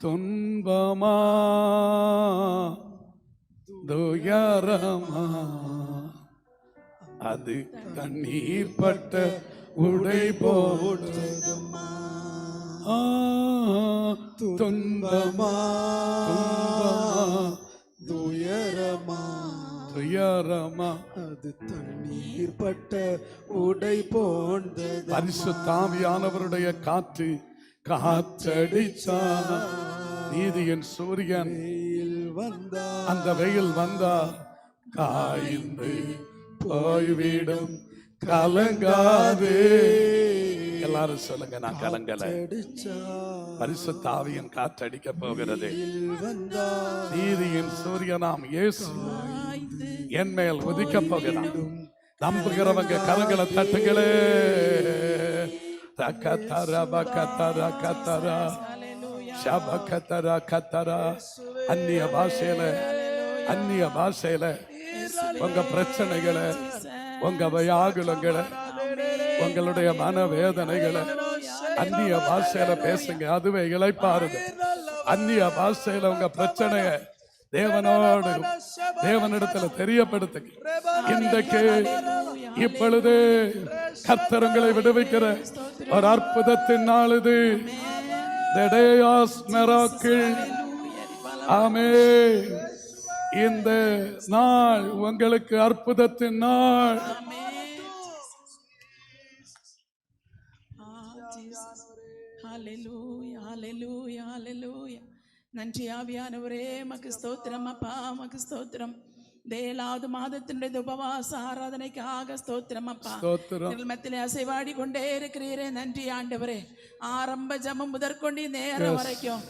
துன்பமா? துயரமா? அது கண்ணீர் பட்ட உடை போட்டதுமா ஆ, துன்பமா? துயரமா? துயரமா? அது தண்ணீர் பட்ட உடை போன்றது பரிசுத்தாவியானவருடைய காற்று காற்றடிச்சான நீதியின் சூரியன் வந்தா அந்த வெயில் வந்தா காய்ந்து போய்விடும். கலங்காது. எல்லாரும் சொல்லுங்க நான் கலங்கல. அடிச்சா பரிசுத்தாவியின் காற்றடிக்க போகிறது. நீதியின் சூரியனாம் இயேசு என் மேல் உதிக்க போகிறான் நம்புகிறவங்க கரங்களை தட்டுங்களே ரக்கத்தர பக்கத்தர கத்தர ஷபக்கத்தர கத்தர அந்நிய பாஷையில அந்நிய பாஷையில உங்க பிரச்சனைகளை உங்க வியாகுலங்களை உங்களுடைய மனவேதனைகளை அந்நிய பாஷையில பேசுங்க அதுவே இளைப்பாருது அந்நிய பாஷையில உங்க பிரச்சனைய தேவனோடு தேவனிடத்துல தெரியப்படுத்துங்க இன்றைக்கு இப்பொழுது கர்த்தர் உங்களை விடுவிக்கிற ஒரு அற்புதத்தின் நாள் இது The day of miracle. ஆமென். இந்த நாள் உங்களுக்கு அற்புதத்தின் நாள். ஹalleluya ஹalleluya ஹalleluya. நன்றி ஆவியானவரே. மக்கு ஸ்தோத்திரம் அப்பா மக்கு ஸ்தோத்திரம். ஏழாவது மாதத்தினுடைய உபவாச ஆராதனைக்காக ஸ்தோத்திரம் அப்பா. நிர்மத்திலே அசைவாடி கொண்டே இருக்கிறீரே. நன்றி ஆண்டவரே. ஆரம்ப ஜமம் முதற்கொண்டு நேரம் வரைக்கும்.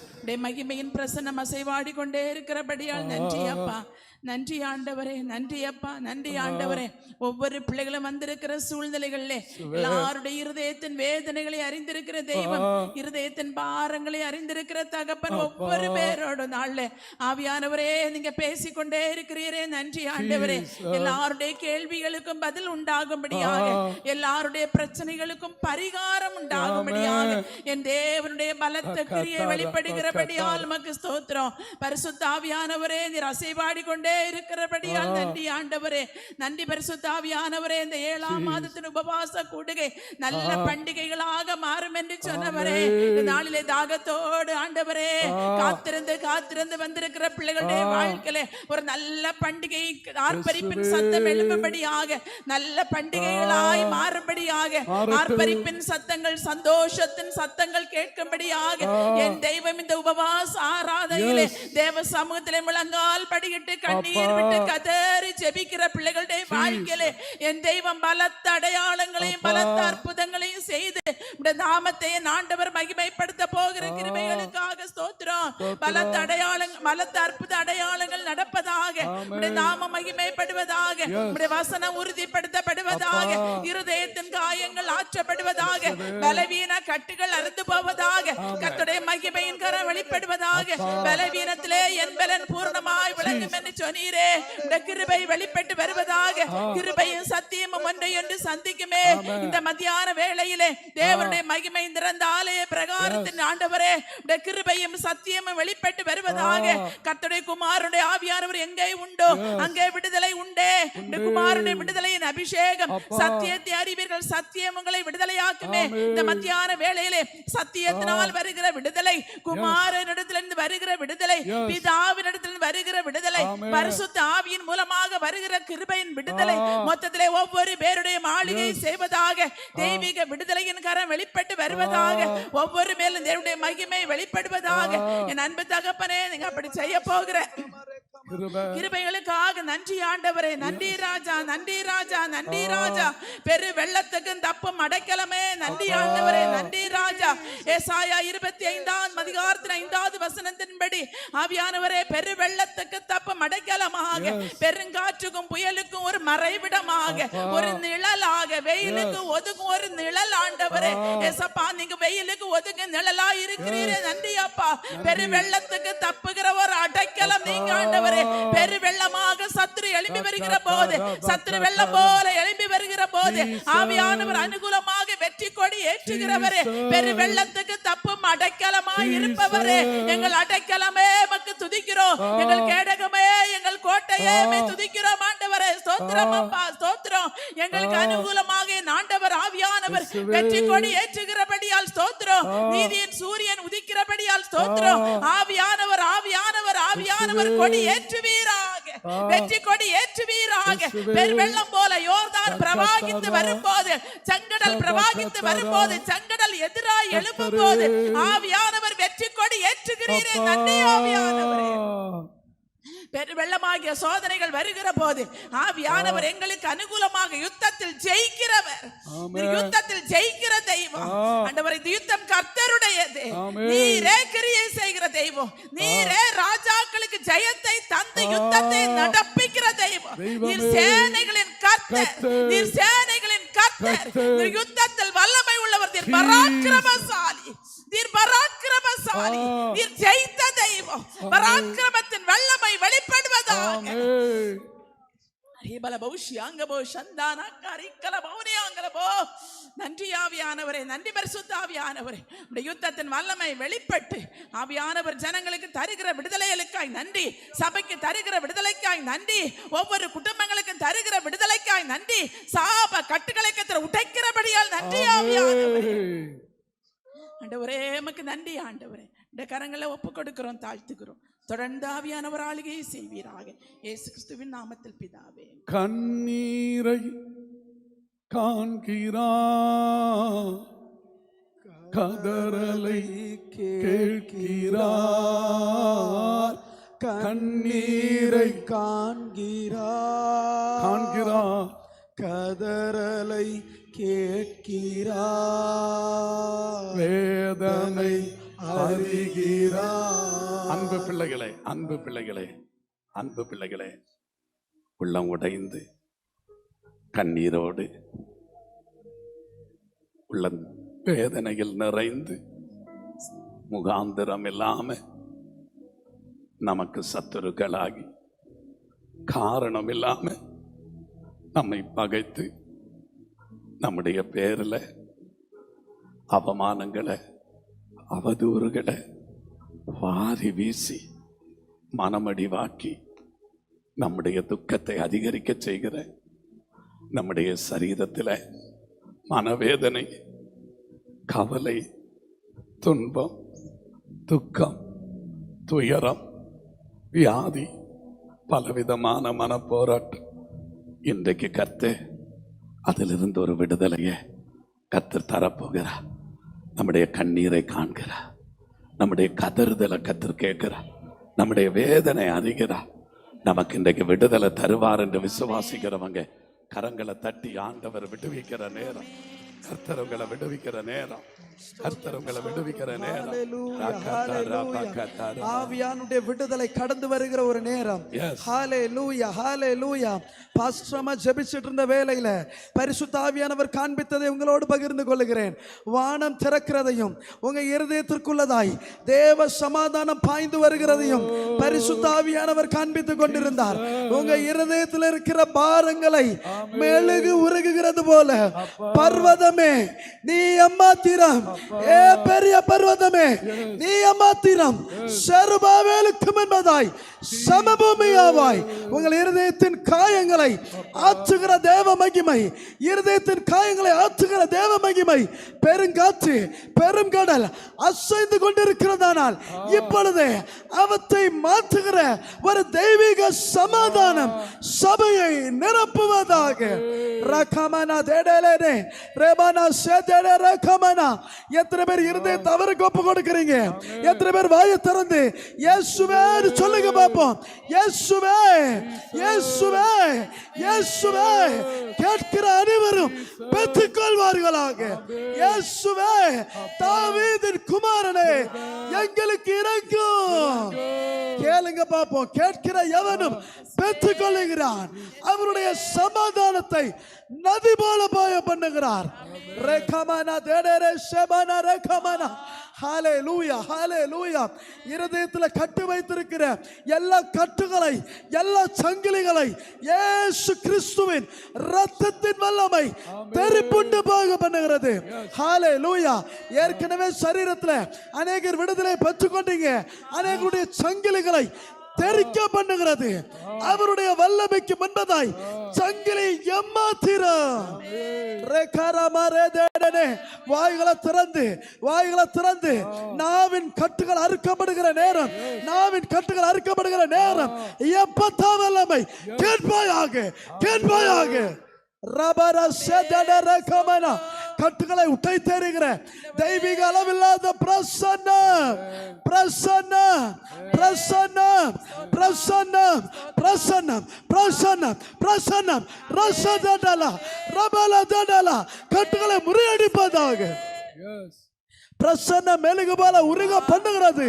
மகிமையின் பிரசன்னம் அசைவாடி கொண்டே இருக்கிறபடியால் நன்றி அப்பா. நன்றி ஆண்டவரே நன்றி அப்பா நன்றி ஆண்டவரே. ஒவ்வொரு பிள்ளைகளும் வந்திருக்கிற சூழ்நிலைகளிலே எல்லாருடைய இருதயத்தின் வேதனைகளை அறிந்திருக்கிற தெய்வம் இருதயத்தின் பாரங்களை அறிந்திருக்கிற தகப்பன் ஒவ்வொரு பேரோட நாள்ல. ஆவியானவரே நீங்க பேசிக்கொண்டே இருக்கிறீரே. நன்றி ஆண்டவரே. எல்லாருடைய கேள்விகளுக்கும் பதில் உண்டாகும்படியாக எல்லாருடைய பிரச்சனைகளுக்கும் பரிகாரம் உண்டாகும்படியாக என் தேவனுடைய பலத்த கிரியை வெளிப்படுகிறபடியால் மக்கு ஸ்தோத்திரம். பரிசுத்தாவியானவரே நீர் அசைவாடி கொண்டே இருக்கிறபடியால் நன்றி ஆண்டவரே நன்றி பரிசுத்தாவியானவரே இந்த ஏழாம் மாதத்தின் உபவாச கூடுகை நல்ல பண்டிகைகளாக மாறும் என்று சொன்னவரே இந்த நாளிலே தாகத்தோடு ஆண்டவரே காத்திருந்து காத்திருந்து வந்திருக்கிற பிள்ளைகளுடைய வாழ்க்கையில ஒரு நல்ல பண்டிகை ஆர்ப்பரிப்பின் சத்தம் எழும்படியாக நல்ல பண்டிகைகளாய் மாறும்படியாக ஆர்ப்பரிப்பின் சத்தங்கள் சந்தோஷத்தின் சத்தங்கள் கேட்கும்படியாக என் தெய்வம் இந்த உபவாச ஆராதனையிலே தேவ சமூகத்திலே முழங்கால் படியிட்டு கண்ணீர் விட்டு கதறி ஜெபிக்கிற பிள்ளைகளுடைய வாழ்க்கையிலே என் தெய்வம் பலத்த அடையாளங்களையும் பலத்த அற்புதங்களையும் செய்து நாமத்தை என் ஆண்டவர் மகிமைப்படுத்த போகிற கிருபைகளுக்காக ஸ்தோத்திரம். பலத்த அடையாளங்கள் பலத்த அற்புத அடையாளங்கள் நடப்பதாக நாம மகிமைப்படுவதாக வசனம் உறுதிப்படுத்தப்படுவதாக இருதயத்தின் காயங்கள் ஆற்றப்படுவதாக பலவீன கட்டுகள் அறுந்து போவதாக கர்த்தருடைய மகிமையின் கரம் வெளிப்படுவதாக பலவீனத்திலே என் பலன் பூர்ணமாய் விளங்கும் என்று சொன்னீரே. இந்த கிருபை வெளிப்பட்டு வருவதாக கிருபையும் சத்தியமும் ஒன்றை ஒன்று சந்திக்குமே. இந்த மத்தியான வேளையிலே தேவனுடைய மகிமை திறந்த ஆலய பிரகாரத்தின் ஆண்டவரே கிருபையும் சத்தியமும் வெளிப்பட்டு வருவதாக கர்த்தருடைய குமாரனுடைய ஆவியானவர் எங்கே உண்டோ அங்கே விடுதலை உண்டே. குமாரனுடைய விடுதலையின் அபிஷேகம் சத்தியத்தை அறிவீர்கள் சத்தியம் உங்களை விடுதலையாக்குமே. இந்த மத்தியான வேளையிலே சத்தியத்தினால் வருகிற விடுதலை குமாரனிடத்திலிருந்து வருகிற விடுதலை பிதாவினிடத்திலிருந்து வருகிற விடுதலை பரிசுத்த ஆவியின் மூலமாக வருகிற கிருபையின் விடுதலை. மொத்தத்திலே ஒவ்வொரு பேருடைய மாளிகை செய்வதாக தெய்வீக விடுதலையின் கரம் வெளிப்பட்டு வருவதாக ஒவ்வொரு மேலும் தேவனுடைய மகிமை வெளிப்படுவதாக. என் அன்பு தகப்பனே நீங்க அப்படி செய்ய போகிற கிருபைகளுக்காக நன்றி ஆண்டவரே. நன்றி ராஜா நன்றி ராஜா நன்றி ராஜா. பெரு வெள்ளத்துக்கும் தப்பும் அடைக்கலமே. நன்றி ஆண்டவரே நன்றி ராஜா. ஏசாயா இருபத்தி ஐந்தாம் அதிகாரத்தின் ஐந்தாவது வசனத்தின்படி ஆவியானவரே பெரு வெள்ளத்துக்கு தப்பும் அடைக்கலமாக. பெருங்காற்றுக்கும் புயலுக்கும் ஒரு மறைவிடமாக. ஒரு நிழலாக வெயிலுக்கு ஒதுக்கும் ஒரு நிழல் ஆண்டவரே. ஏசப்பா நீங்க வெயிலுக்கு ஒதுங்க நிழலா இருக்கிறீரே. நன்றி அப்பா பெரு வெள்ளத்துக்கு தப்புகிற ஒரு அடைக்கலம் நீங்க ஆண்டவரே. பெரு வெள்ளமாக சத்துரு எழும்பி வருகிற போது சத்துரு வெள்ளம் போல எழும்பி வருகிற போது ஆவியானவர் அனுகூலமாக வெற்றி கொடி ஏற்றுகிறவரே. பெரு வெள்ளத்துக்கு தப்பும் அடைக்கலமாய் இருப்பவரே. எங்கள் அடைக்கலமே எமக்கு துதிக்கிறோம். எங்கள் கேடகமே எங்கள் கோட்டையே துதிக்கிறோம் ஆண்டவரே. ஸ்தோத்திரம் அப்பா ஸ்தோத்திரம். எங்களுக்கு அனுகூலமாக ஆண்டவர் ஆவியானவர். வெற்றி கொடி ஏற்றுகிறபடியால் ஸ்தோத்திரம். நீதியின் சூரியன் உதிக்கிறபடியால் ஸ்தோத்திரம். ஆவியானவர் ஆவியானவர் ஆவியானவர் கொடி ஏற்றுவீராக. வெற்றி கொடி ஏற்றுவீராக. பெருவெள்ளம் போல யோர்தான் பிரவாகித்து வரும்போது செங்கடல் பிரவாகித்து வரும்போது செங்கடல் எதிராய் எழும்பும் போது ஆவியானவர் வெற்றி கொடி ஏற்றுகிறீரே. நன்றி ஆவியானவரே. பெருவெள்ளமாகிய சோதனைகள் வருகிற போது ஆவியானவர் எங்களுக்கு அனுகூலமாக யுத்தத்தில் ஜெயிக்கிறவர். யுத்தத்தில் ஜெயிக்கிற தெய்வம். ஆண்டவர் இந்த யுத்தம் கர்த்தருடையது. நீரே கிரியை செய்கிற தெய்வம். நீரே ராஜாக்களுக்கு ஜெயத்தை தந்து யுத்தத்தை நடப்பிக்கிற தெய்வம். நீர் சேனைகளின் கர்த்தர். நீர் சேனைகளின் கர்த்தர். நீர் யுத்தத்தில் வல்லமை உள்ளவர். நீர். பராக்கிரமசாலி. நீர் பராக்கிரமசாலி. நீர் ஜெயித்த தெய்வம். பராக்கிரமத்தின் நன்றி ஆவியானவரே நன்றி பரிசுத்த ஆவியானவரே. இந்த யுத்தத்தின் வல்லமை வெளிப்பட்டு ஆவியானவர் ஜனங்களுக்கு தருகிற விடுதலைகளுக்காய் நன்றி. சபைக்கு தருகிற விடுதலைக்காய் நன்றி. ஒவ்வொரு குடும்பங்களுக்கும் தருகிற விடுதலைக்காய் நன்றி. சாப கட்டுகளை உடைக்கிறபடியால் நன்றி ஆவியானவரே. ஆண்டவரே எமக்கு நன்றி ஆண்டவரே. இந்த கரங்களை ஒப்பு கொடுக்கிறோம் தாழ்த்துக்கிறோம். தொடர்ந்து ஆவியானவர் ஆளுகையை செய்வீராக. இயேசு கிறிஸ்துவின் நாமத்தில் பிதாவே. கண்ணீரை காண்கிறா. கதறலை கேட்கிறார் கண்ணீரை காண்கிறார் காண்கிறார் கதறலை கேட்கிறார் வேதனை அறிகிறார் அன்பு பிள்ளைகளே அன்பு பிள்ளைகளே அன்பு பிள்ளைகளே உள்ளம் உடைந்து கண்ணீரோடு உள்ள வேதனையில் நிறைந்து முகாந்திரம் இல்லாம நமக்கு சத்துருக்களாகி காரணம் இல்லாம நம்மை பகைத்து நம்முடைய பேரில் அவமானங்களை அவதூறுகளை வாரி வீசி மனமடிவாக்கி நம்முடைய துக்கத்தை அதிகரிக்க செய்கிற நம்முடைய சரீரத்தில் மனவேதனை கவலை துன்பம் துக்கம் துயரம் வியாதி பலவிதமான மனப்போராட்டம் இன்றைக்கு கர்த்து அதிலிருந்து ஒரு விடுதலையை கத்தர் தரப்போகிறார். நம்முடைய கண்ணீரை காண்கிறார். நம்முடைய கதறுதலை கத்தர் கேட்கிறார். நம்முடைய வேதனை அறிகிறார். நமக்கு இன்றைக்கு விடுதலை தருவார் என்று விசுவாசிக்கிறவங்க கரங்களை தட்டி ஆண்டவர் விடுவிக்கிற நேரம். கர்த்தர் உங்களை விடுவிக்கிற நேரம். கர்த்தர் உங்களை விடுவிக்கிற நேரம். Hallelujah, ரகதர hallelujah. பகதர. ஆவியானுடைய விடுதலை கடந்து வருகிற ஒரு நேரம். Yes. ஹalleluya ஹalleluya பாஸ்டரமா ஜெபிச்சிட்டு இருந்த வேளையில பரிசுத்த ஆவியானவர் காண்பித்ததை உங்களோடு பகிர்ந்து கொள்கிறேன் வானம் திறக்கிறதையும் உங்க இருதயத்திற்குள்ளதாய் தேவ சமாதானம் பாய்ந்து வருகிறதையும் பரிசுத்த ஆவியானவர் காண்பித்து கொண்டிருந்தார். உங்க இருதயத்தில் இருக்கிற பாரங்களை மெழுகு உருகுகிறது போல பர்வதமே நீ அம்மாத்திரம் ஏ பெரிய பர்வதமே. நீ அம்மாத்திரம் சருபாவேலுக்கு என்பதாய் சமபூமியாவாய். உங்கள் இருதயத்தின் காயங்களை ஆற்றுகிற தேவ மகிமை இருதயத்தின் காயங்களை ஆற்றுகிற தேவ மகிமை பெருங்காற்று பெருங்கடல் அசைந்து கொண்டிருக்கிறதானால் இப்பொழுது அவத்தை மாற்றுகிற ஒரு தெய்வீக சமாதானம் சபையை நிரப்புவதாக. ரகமனா தேடலே ரேபானா சேதேடே ரகமனா எத்தனை பேர் இருதய தவறுக்கு ஒப்பு கொடுக்குறீங்க? எத்தனை பேர் வாயை திறந்து இயேசுவே சொல்லுங்க பாப்போம் இயேசுவே இயேசுவே இயேசுவே கேட்கிற அனைவரும் பெற்றுக்கொள்வார்களாக. இயேசுவே தாவீதின் குமாரனே எங்களுக்கு இறங்கும் கேளுங்க பாப்போம் கேட்கிற எவனும் பெற்றுக்கொள்ளுகிறான். அவருடைய சமாதானத்தை நதி போல பாய பண்ணுகிறார் ரேகமனா தேடரே ஷெபனா ரேகமனா. ஹாலே லூயா ஹாலே லூயா இருதயத்தில் கட்டு வைத்திருக்கிற எல்லா கட்டுகளை எல்லா சங்கிலிகளை இயேசு கிறிஸ்துவின் ரத்தத்தின் வல்லமை தெரிப்புண்டு போக பண்ணுகிறது. ஹாலே லூயா ஏற்கனவே சரீரத்தில் அநேகர் விடுதலை பெற்றுக்கொண்டீங்க. அநேகருடைய சங்கிலிகளை தெரிக்க பண்ணுகிறது. அவருடைய வல்லமைக்கு முன்பதாய் சங்கிலி எம்மாத்திரம் வாய்களை திறந்து வாய்களை திறந்து. நாவின் கட்டுகள் அறுக்கப்படுகிற நேரம் நாவின் கட்டுகள் அறுக்கப்படுகிற நேரம். எப்பத்தா வல்லமை? கேட்பாயாக கேட்பாயாக. ரபர செதட ரகமன கட்டுகளை உட்டை தெரிகிற தெய்வீக அளவில்லாத பிரசன்ன பிரசன்ன பிரசன்ன பிரசன்ன பிரசன்னம் பிரசன்னம் பிரசன்னம் ரசதடல ரபல தடல கட்டுகளை முறியடிப்பதாக. பிரசன்ன மெழுகு போல உருக பண்ணுகிறது.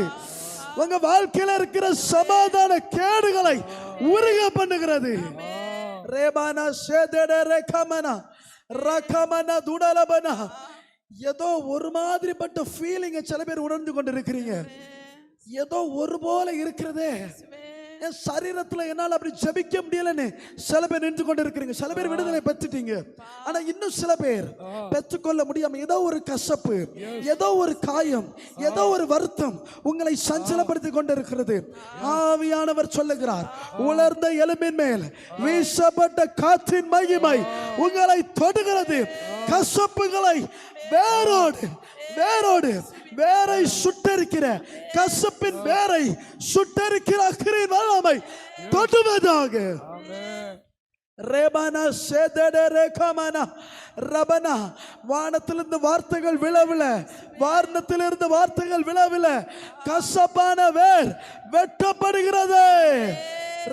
உங்க வாழ்க்கையில இருக்கிற சமாதான கேடுகளை உருக பண்ணுகிறது. ரேபானா சேதட ரேகமனா. ரகமனா துடலபனா ஏதோ ஒரு மாதிரிப்பட்ட ஃபீலிங்கை சில பேர் உணர்ந்து கொண்டு இருக்கிறீங்க ஏதோ ஒரு போல இருக்கிறதே. என் சரீரத்தில் என்னால் அப்படி ஜபிக்க முடியலன்னு சில பேர் நின்று கொண்டு இருக்கிறீங்க சில பேர் விடுதலை பெற்றுட்டீங்க. ஆனா இன்னும் சில பேர் பெற்றுக்கொள்ள முடியாம ஏதோ ஒரு கசப்பு ஏதோ ஒரு காயம் ஏதோ ஒரு வருத்தம் உங்களை சஞ்சலப்படுத்தி கொண்டு இருக்கிறது ஆவியானவர் சொல்லுகிறார் உலர்ந்த எலும்பின் மேல் வீசப்பட்ட காற்றின் மகிமை உங்களை தொடுகிறது. கசப்புகளை வேரோடு வேரோடு வேரை சுட்டரிக்கிற கசப்பின் வேரை சுட்டரிக்கிற அக்கிரியின் வல்லமை தொடுவதாக. ரேபானா சேதட ரேகாமானா ரபனா வானத்திலிருந்து வார்த்தைகள் விழவில வாரணத்திலிருந்து வார்த்தைகள் விழவில கசப்பான வேர் வெட்டப்படுகிறது.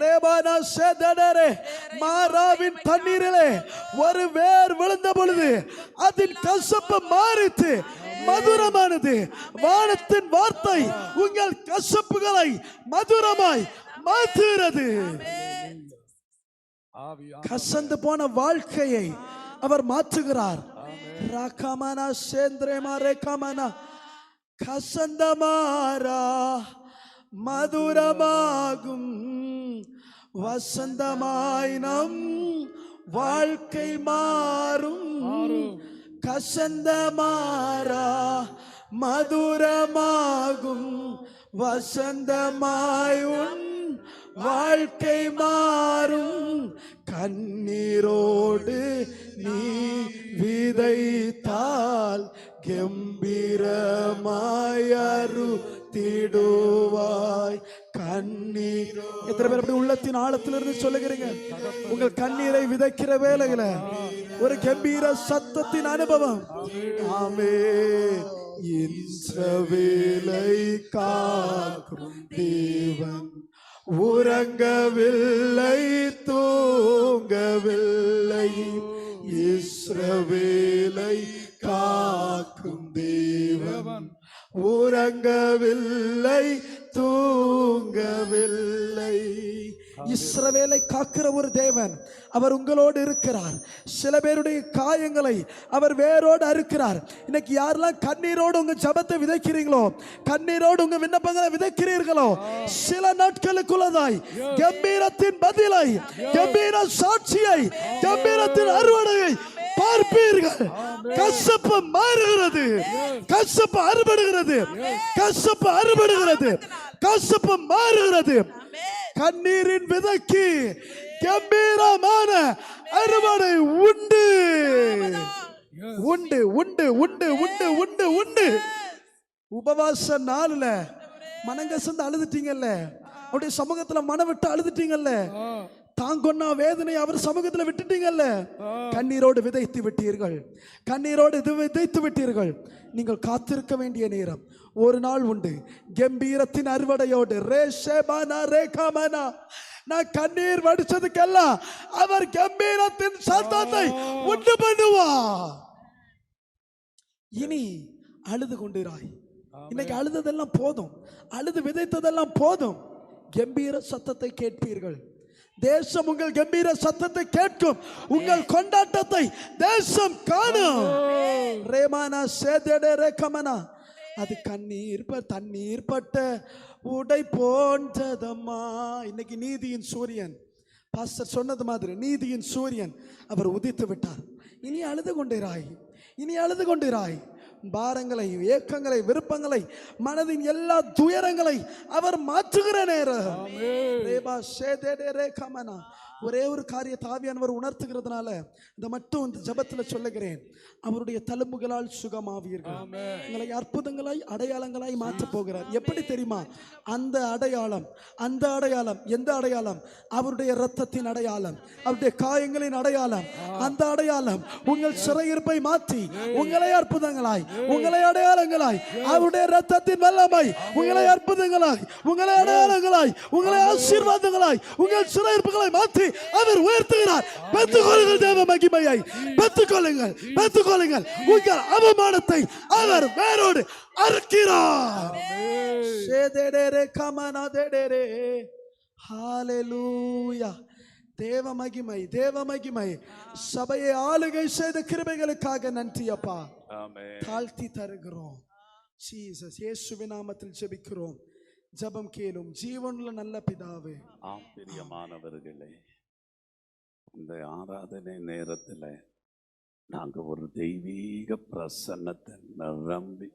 ரேபானா சேதடரே மாறாவின் தண்ணீரிலே ஒரு வேர் விழுந்த பொழுது அதன் கசப்பு மாறித்து மதுரமானது. வானத்தின் வார்த்தை உங்கள் கசப்புகளை மதுரமாய் மாற்றுகிறது. கசந்து போன வாழ்க்கையை அவர் மாற்றுகிறார். ராகமனா சேந்திரமா கசந்த கசந்தமாரா மதுரமாகும். வசந்தமாய் நம் வாழ்க்கை மாறும். கசந்தமாரா மதுரமாகும். வசந்தமாய் உன் வாழ்க்கை மாறும். கண்ணீரோடு நீ விதைத்தால் கெம்பீரமாயரு திடுவாய் கண்ணீர் எத்தனை பேர் அப்படி உள்ளத்தின் ஆழத்திலிருந்து சொல்லுகிறீங்க? உங்கள் கண்ணீரை விதைக்கிற வேலைகளை ஒரு கம்பீர சத்தத்தின் அனுபவம். ஆமே. இன்றவேலை காக்கும் தேவன் உறங்கவில்லை தூங்கவில்லை. இஸ்ரவேலை காக்கும் தேவன் உறங்கவில்லை தூங்கவில்லை. இஸ்ரவேலை காக்கிற ஒரு தேவன் அவர் உங்களோடு இருக்கிறார். சில பேருடைய காயங்களை அவர் வேரோடு அறுக்கிறார். இன்னைக்கு யாரெல்லாம் கண்ணீரோடு உங்க ஜபத்தை விதைக்கிறீங்களோ கண்ணீரோடு உங்க விண்ணப்பங்களை விதைக்கிறீர்களோ சில நாட்களுக்குள்ளதாய் கம்பீரத்தின் பதிலை கம்பீர சாட்சியை கம்பீரத்தின் அறுவடையை பார்ப்பீர்கள். கசப்பு மாறுகிறது. கசப்பு அறுபடுகிறது. கசப்பு அறுபடுகிறது. கசப்பு மாறுகிறது. கண்ணீரின் விதைக்கு கம்பீரமான அறுவடை உண்டு. உண்டு உண்டு உண்டு உண்டு உண்டு உண்டு. உபவாச நாளில் மனங்கசந்து அழுதுட்டீங்கல்ல? அப்படியே சமூகத்தில் மனம் விட்டு அழுதுட்டீங்கல்ல? தாங்கொன்னா வேதனை அவர் சமூகத்துல விட்டுட்டீங்கல்ல? கண்ணீரோடு விதைத்து விட்டீர்கள். கண்ணீரோடு இது விதைத்து விட்டீர்கள். நீங்கள் காத்திருக்க வேண்டிய நேரம். ஒரு நாள் உண்டு. கம்பீரத்தின் அறுவடையோடு ரே ஷேபானா ரேகாமனா நான் கண்ணீர் வடிச்சதுக்கெல்லாம் அவர் கம்பீரத்தின் சத்தத்தை உண்டு பண்ணுவா. இனி அழுது கொண்டிராய். இன்னைக்கு அழுததெல்லாம் போதும். அழுது விதைத்ததெல்லாம் போதும். கம்பீர சத்தத்தை கேட்பீர்கள். தேசம் உங்கள் கம்பீர சத்தத்தை கேட்கும். உங்கள் கொண்டாட்டத்தை தேசம் காணும். ரேமானா சேதேடே ரேகமனா. அது கண்ணீர் ப- தண்ணீர் பட்ட உடை போன்றதம்மா. இன்னைக்கு நீதியின் சூரியன். பாஸ்டர் சொன்னது மாதிரி நீதியின் சூரியன் அவர் உதித்து விட்டார். இனி அழுது கொண்டிராய். இனி அழுது கொண்டிராய். பாரங்களை ஏக்கங்களை விருப்பங்களை மனதின் எல்லா துயரங்களை அவர் மாற்றுகிற நேரம். ஒரே ஒரு காரியத்தை ஆவியானவர் உணர்த்துகிறதுனால இந்த மட்டும் இந்த ஜெபத்தில் சொல்லுகிறேன். அவருடைய தழும்புகளால் சுகமாவீர்கள். உங்களை அற்புதங்களாய் அடையாளங்களாய் மாற்றப் போகிறார். எப்படி தெரியுமா? அந்த அடையாளம் அந்த அடையாளம் எந்த அடையாளம்? அவருடைய இரத்தத்தின் அடையாளம் அவருடைய காயங்களின் அடையாளம். அந்த அடையாளம் உங்கள் சிறையிருப்பை மாற்றி உங்களை அற்புதங்களாய் உங்களை அடையாளங்களாய் அவருடைய இரத்தத்தின் வல்லமை உங்களை அற்புதங்களாய் உங்களை அடையாளங்களாய் உங்களை ஆசீர்வாதங்களாய் உங்கள் சிறையிருப்புகளை மாற்றி அவர் உயர்த்துகிறார். பெற்றுக்கொள்ளுங்கள் தேவ மகிமையை. பெற்றுக்கொள்ளுங்கள் பெற்றுக்கொள்ளுங்கள் உங்கள் அவமானத்தை அவர் வேரோடு அறுக்கிறார். ஹalleluya. தேவ மகிமை தேவ மகிமை. சபையை ஆளுகை செய்த கிருபைகளுக்காக நன்றி அப்பா. ஆமென். தாழ்த்தி தருகிறோம். ஜீசஸ் இயேசுவின் நாமத்தில் ஜெபிக்கிறோம். ஜெபம் கேளும். ஜீவனுள்ள நல்ல பிதாவே. ஆம் பிரியமானவர்களே. இந்த ஆராதனை நேரத்தில் நாங்கள் ஒரு தெய்வீக பிரசன்னத்தை நிரம்பி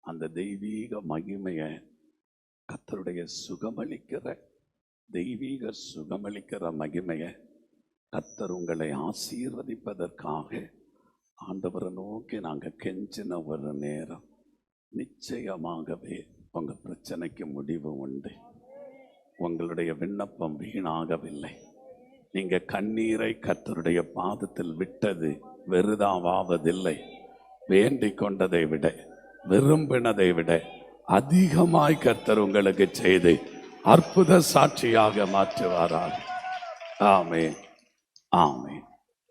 அந்த தெய்வீக மகிமையை கத்தருடைய சுகமளிக்கிற தெய்வீக சுகமளிக்கிற மகிமையை கத்தர் உங்களை ஆசீர்வதிப்பதற்காக ஆண்டவரை நோக்கி நாங்கள் கெஞ்சின ஒரு நேரம் நிச்சயமாகவே உங்கள் பிரச்சனைக்கு முடிவு உண்டு. உங்களுடைய விண்ணப்பம் வீணாகவில்லை. நீங்க கண்ணீரை கத்தருடைய பாதத்தில் விட்டது வெறுதாவாவதில்லை. வேண்டிக் கொண்டதை விட விரும்பினதை விட அதிகமாய் கர்த்தர் உங்களுக்கு செய்து அற்புத சாட்சியாக மாற்றுவாராக. ஆமே ஆமே